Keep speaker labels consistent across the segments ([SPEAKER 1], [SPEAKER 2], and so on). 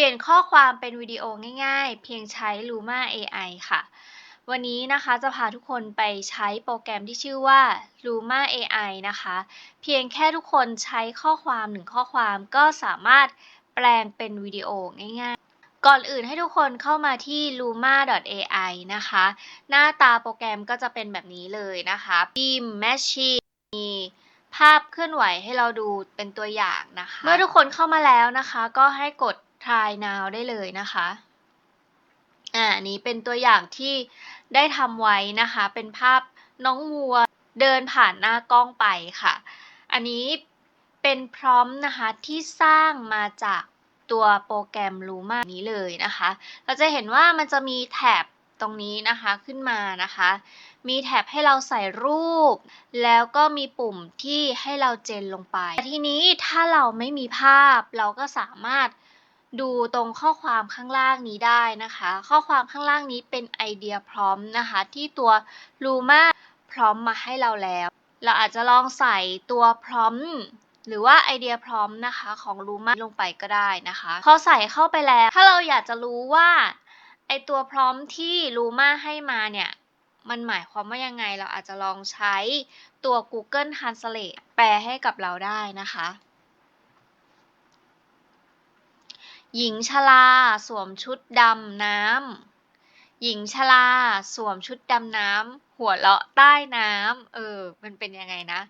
[SPEAKER 1] ลี่ยนข้อความเป็นวิดีโอง่ายๆ เพียงใช้ Luma AI ค่ะ วันนี้นะคะจะพาทุกคนไปใช้โปรแกรมที่ชื่อว่า Luma AI นะคะ เพียงแค่ทุกคนใช้ข้อความหนึ่งข้อความก็สามารถแปลงเป็นวิดีโอง่ายๆ ก่อนอื่นให้ทุกคนเข้ามาที่ luma.ai นะคะ หน้าตาโปรแกรมก็จะเป็นแบบนี้เลยนะคะพิม Machine มีภาพเคลื่อนไหวให้เราดูเป็นตัวอย่างนะคะ เมื่อทุกคนเข้ามาแล้วนะคะ ก็ให้กด try now ได้เลยนะคะอ่านนี้เป็นตัวอย่างที่ได้ทำไว้นะคะ เป็นภาพน้องวัวเดินผ่านหน้ากล้องไปค่ะ อันนี้เป็นพร้อมนะคะที่สร้างมาจากตัวโปรแกรม Luma นี้เลยนะคะ เราจะเห็นว่ามันจะมีแถบตรงนี้นะคะขึ้นมานะคะ มีแถบให้เราใส่รูป แล้วก็มีปุ่มที่ให้เราเจนลงไป ทีนี้ถ้าเราไม่มีภาพเราก็สามารถ ดูตรงข้อความข้างล่างนี้ได้นะคะ ข้อความข้างล่างนี้เป็นไอเดียพร้อมนะคะ ที่ตัว Luma พร้อมมาให้เราแล้ว เราอาจจะลองใส่ตัวพร้อมหรือว่าไอเดียพร้อมนะคะของ Luma ลงไปก็ได้นะคะ พอใส่เข้าไปแล้ว ถ้าเราอยากจะรู้ว่าไอตัวพร้อมที่ Luma ให้มาเนี่ยมันหมายความว่ายังไงเราอาจจะลองใช้ตัว Google Translate แปลให้กับเราได้นะคะ หญิงชราสวมชุดดำน้ำ หญิงชราสวมชุดดำน้ำ หัวเราะใต้น้ำ เออ มันเป็นยังไงนะ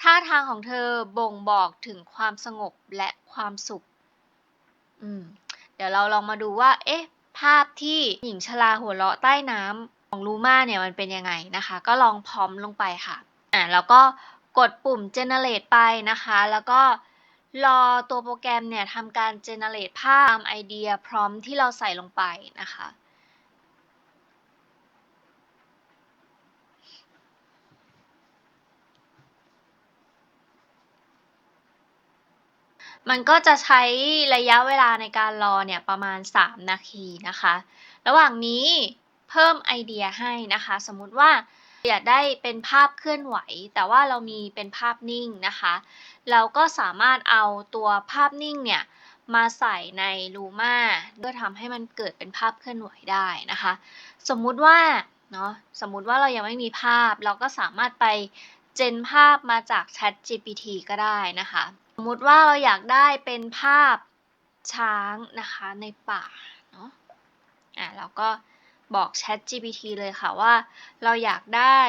[SPEAKER 1] ท่าทางของเธอบ่งบอกถึงความสงบและความสุข อืม เดี๋ยวเราลองมาดูว่า เอ๊ะ ภาพที่หญิงชราหัวเราะใต้น้ำของลูมาเนี่ยมันเป็นยังไงนะคะ ก็ลองพร้อมลงไปค่ะ อ่าแล้วก็กดปุ่ม generate ไปนะคะ แล้วก็ รอตัวโปรแกรมเนี่ยทำการ generate ภาพตามไอเดียพร้อมที่เราใส่ลงไปนะคะ มันก็จะใช้ระยะเวลาในการรอเนี่ยประมาณ 3 นาทีนะคะ ระหว่างนี้เพิ่มไอเดียให้นะคะ สมมุติว่า อยากได้เป็นภาพเคลื่อนไหว แต่ว่าเรามีเป็นภาพนิ่งนะคะ เราก็สามารถเอาตัวภาพนิ่งเนี่ยมาใส่ใน Luma เพื่อทำให้มันเกิดเป็นภาพเคลื่อนไหวได้นะคะ สมมุติว่าเนาะสมมุติว่าเรายังไม่มีภาพ เราก็สามารถไปเจนภาพมาจาก Chat GPT ก็ได้นะคะ สมมุติว่าเราอยากได้เป็นภาพช้างนะคะในป่าเนาะอะเราก็ บอก Chat GPT เลยค่ะว่า เราอยากได้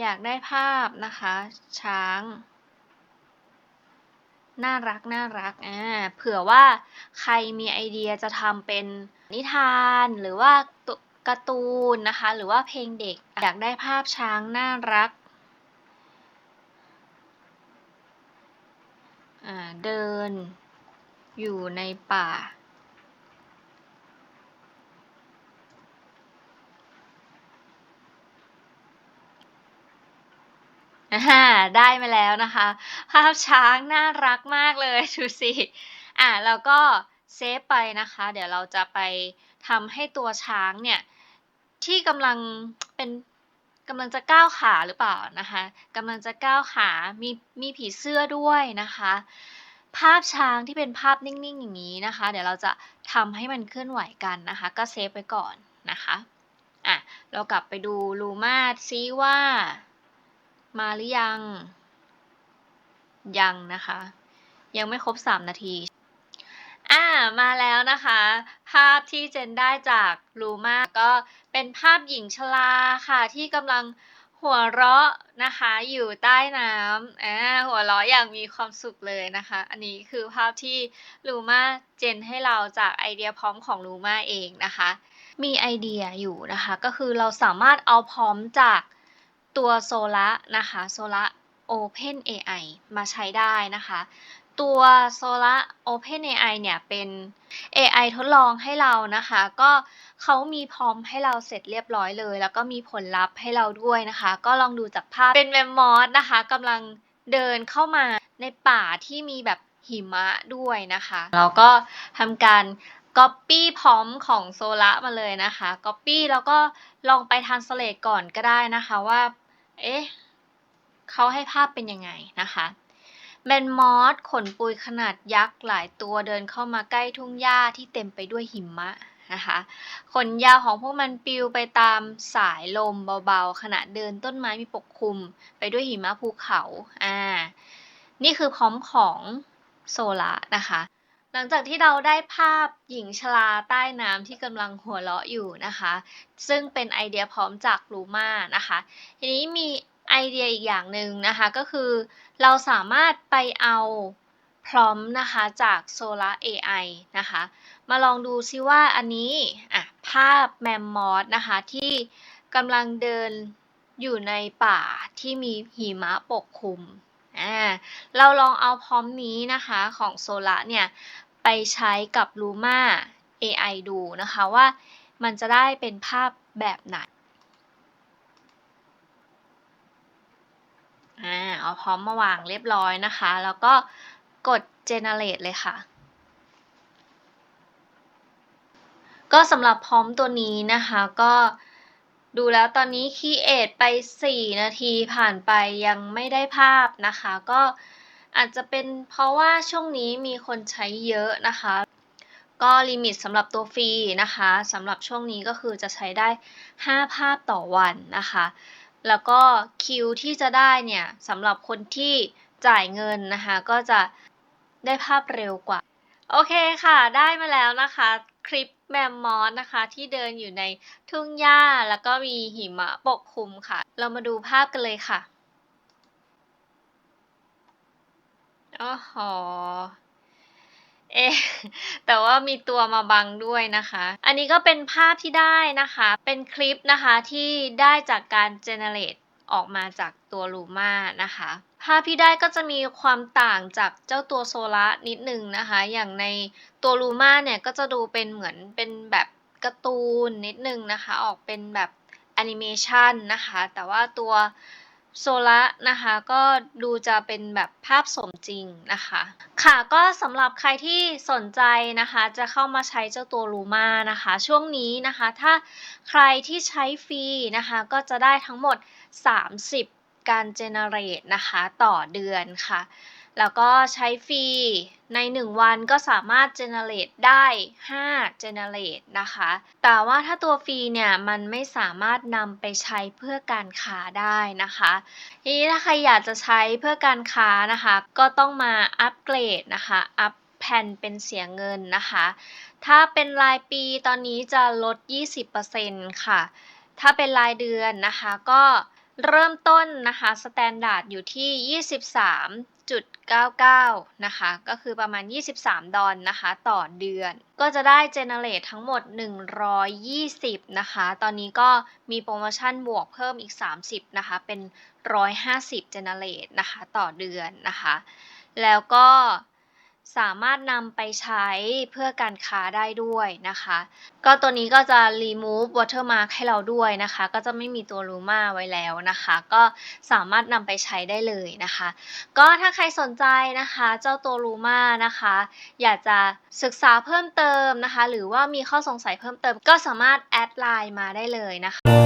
[SPEAKER 1] อยากได้ภาพนะคะ ช้าง น่ารักน่ารักอ่าเผื่อว่าใครมีไอเดียจะทำเป็นนิทานหรือว่าการ์ตูนนะคะ หรือว่าเพลงเด็ก อยากได้ภาพช้างน่ารัก เดิน อยู่ในป่าอ่า ได้มาแล้วนะคะ ภาพช้างน่ารักมากเลย ดูสิ อ่าแล้วก็เซฟไปนะคะ เดี๋ยวเราจะไปทำให้ตัวช้างเนี่ย ที่กำลังเป็น กำลังจะก้าวขาหรือเปล่านะคะกำลังจะก้าวขามีมีผีเสื้อด้วยนะคะ ภาพช้างที่เป็นภาพนิ่งๆอย่างนี้นะคะ เดี๋ยวเราจะทำให้มันเคลื่อนไหวกันนะคะ ก็เซฟไว้ก่อนนะคะอะเรากลับไปดูลูมาซิว่า มาหรือยัง ยังนะคะ ยังไม่ครบ 3 นาที อ่ามาแล้วนะคะ ภาพที่เจนได้จากลูมาก็เป็นภาพหญิงชราค่ะ ที่กำลังหัวเราะนะคะอยู่ใต้น้ำอ่าหัวเราะอย่างมีความสุขเลยนะคะ อันนี้คือภาพที่ลูมาเจนให้เราจากไอเดียพร้อมของลูมาเองนะคะ มีไอเดียอยู่นะคะ ก็คือเราสามารถเอาพร้อมจากตัวโซละนะคะโซละ Open AI มาใช้ได้นะคะ ตัว Sola Open AI เนี่ยเป็น AI ทดลองให้เรานะคะ ก็เขามีพร้อมให้เราเสร็จเรียบร้อยเลย แล้วก็มีผลลัพธ์ให้เราด้วยนะคะ ก็ลองดูจากภาพเป็นแมมมอสนะคะกำลังเดินเข้ามาในป่าที่มีแบบหิมะด้วยนะคะแล้วก็ทำการ Copy พร้อมของโซละมาเลยนะคะ Copy แล้วก็ลองไป Translate ก่อนก็ได้นะคะว่า เอ๊ะเขาให้ภาพเป็นยังไงนะคะ แมนมอสขนปุยขนาดยักษ์หลายตัวเดินเข้ามาใกล้ทุ่งหญ้าที่เต็มไปด้วยหิมะนะคะขนยาวของพวกมันปลิวไปตามสายลมเบาๆ ขณะเดินต้นไม้มีปกคลุม ไปด้วยหิมะภูเขา อ่า นี่คือพร้อมของโซล่านะคะ หลังจากที่เราได้ภาพหญิงชราใต้น้ำที่กำลังหัวเราะอยู่นะคะ ซึ่งเป็นไอเดียพร้อมจากลูมานะคะ ทีนี้มี ไอเดียอีกอย่างหนึ่งนะคะก็คือ เราสามารถไปเอาพร้อมนะคะจาก Solar AI นะคะ มาลองดูซิว่าอันนี้อะภาพแมมมอสนะคะที่กำลังเดินอยู่ในป่าที่มีหิมะปกคลุมอ่าเราลองเอาพร้อมนี้นะคะของโซลาเนี่ยไปใช้กับ Luma AI ดูนะคะว่ามันจะได้เป็นภาพแบบไหน อ่าเอาพร้อมมาวางเรียบร้อยนะคะ แล้วก็กด generate เลยค่ะ ก็สำหรับพร้อมตัวนี้นะคะก็ดูแล้วตอนนี้ create ไป 4 นาทีผ่านไปยังไม่ได้ภาพนะคะ ก็อาจจะเป็นเพราะว่าช่วงนี้มีคนใช้เยอะนะคะ ก็ลิมิตสำหรับตัวฟรีนะคะสำหรับช่วงนี้ก็คือจะใช้ได้ 5 ภาพต่อวันนะคะ แล้วก็คิวที่จะได้เนี่ยสำหรับคนที่จ่ายเงินนะคะ ก็จะได้ภาพเร็วกว่า โอเคค่ะ ได้มาแล้วนะคะ คลิปแมมมอสนะคะ ที่เดินอยู่ในทุ่งหญ้าแล้วก็มีหิมะปกคลุมค่ะ เรามาดูภาพกันเลยค่ะ อ๋อหอ เอ๊แต่ว่ามีตัวมาบังด้วยนะคะ อันนี้ก็เป็นภาพที่ได้นะคะ เป็นคลิปนะคะที่ได้จากการ generate ออกมาจากตัว Luma นะคะ ภาพที่ได้ก็จะมีความต่างจากเจ้าตัวโซลานิดนึงนะคะ อย่างในตัว Luma เนี่ยก็จะดูเป็นเหมือนเป็นแบบการ์ตูนนิดนึงนะคะ ออกเป็นแบบแอนิเมชันนะคะ แต่ว่าตัว โซล่านะคะ ก็ดูจะเป็นแบบภาพสมจริงนะคะ ค่ะก็สำหรับใครที่สนใจนะคะ จะเข้ามาใช้เจ้าตัวลูมานะคะ ช่วงนี้นะคะ ถ้าใครที่ใช้ฟรีนะคะ ก็จะได้ทั้งหมด 30 การเจเนเรตนะคะ ต่อเดือนค่ะ แล้วก็ใช้ฟรีใน 1 วันก็สามารถ generate ได้ 5 generate นะคะ แต่ว่าถ้าตัวฟรีเนี่ย มันไม่สามารถนำไปใช้เพื่อการค้าได้นะคะทีนี้ถ้าใครอยากจะใช้เพื่อการค้านะคะ ก็ต้องมาอัปเกรดนะคะ อัพแผ่นเป็นเสียเงินนะคะ ถ้าเป็นรายปีตอนนี้จะลด 20%ค่ะ ถ้าเป็นรายเดือนนะคะก็เริ่มต้นนะคะสแตนดาร์ดอยู่ที่ 0.99 นะคะ ก็คือประมาณ 23 ดอลนะคะ ต่อเดือน ก็จะได้เจเนเรตทั้งหมด 120 นะคะ ตอนนี้ก็มีโปรโมชั่นบวกเพิ่มอีก 30 นะคะ เป็น 150 เจเนเรตนะคะ ต่อเดือนนะคะ แล้วก็ สามารถนำไปใช้เพื่อการค้าได้ด้วยนะคะ ก็ตัวนี้ก็จะ remove watermark ให้เราด้วยนะคะ ก็จะไม่มีตัว Luma ไว้แล้วนะคะ ก็สามารถนำไปใช้ได้เลยนะคะ ก็ถ้าใครสนใจนะคะ เจ้าตัว Luma นะคะ อยากจะศึกษาเพิ่มเติมนะคะ หรือว่ามีข้อสงสัยเพิ่มเติม ก็สามารถแอดไลน์มาได้เลยนะคะ